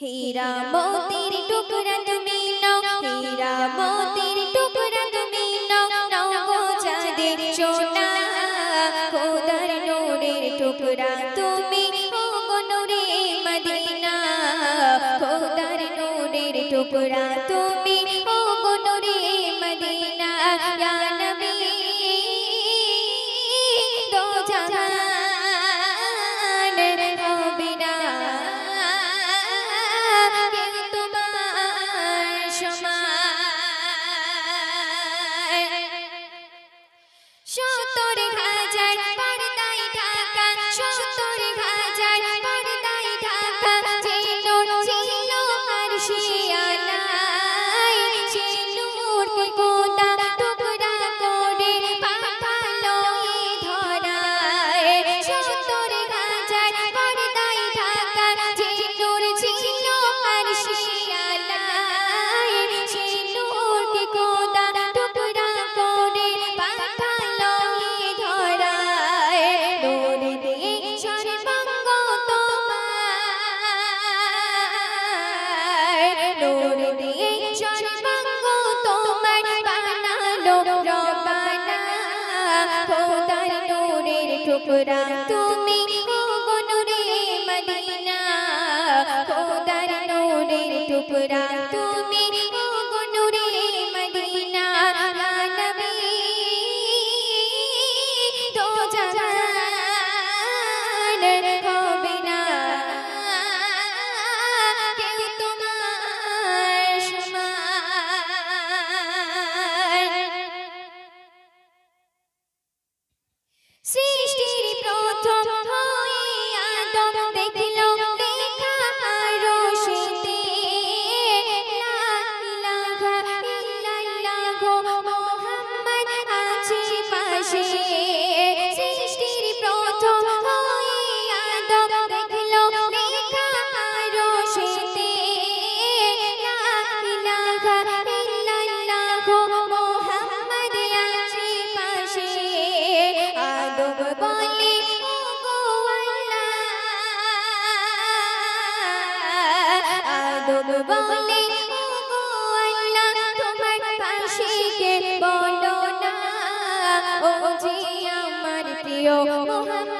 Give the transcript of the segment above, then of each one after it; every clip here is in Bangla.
হীরা মোতির টুকরা তুমি নাও হীরা মোতির টুকরা তুমি নাও নাও গো চাঁদের সোনা খোদার নোরের টুকরা তুমি ও নোরে মদিনা খোদার নোরের টুকরা তুমি Yeah. টুকরা তুমি গুনুরে মদিনা খোদার নূরের টুকরা গো মোহাম্মদ আছে পাশে। প্রিয় মোহাম্মদ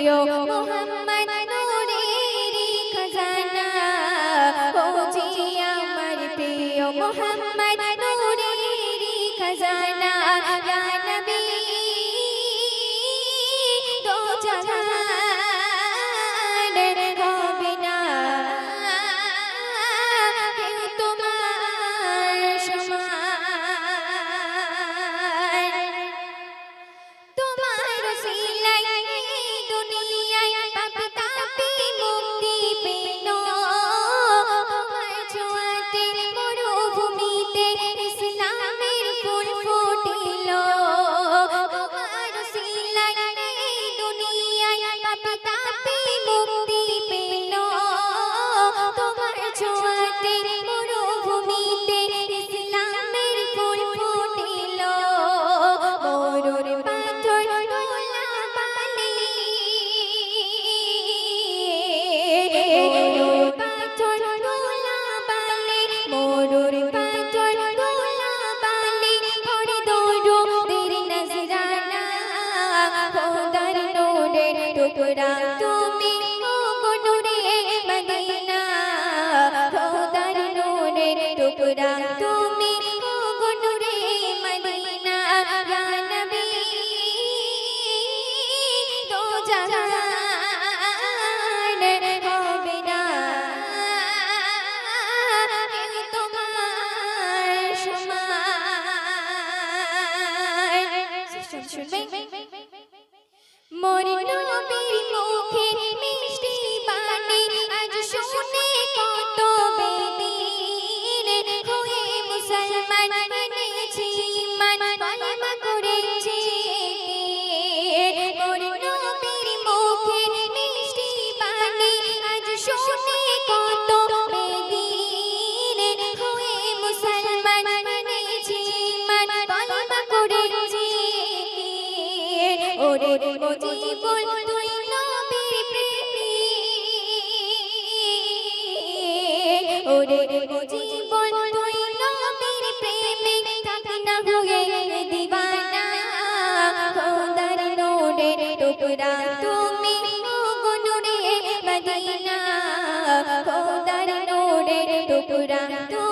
প্রিয় নোরে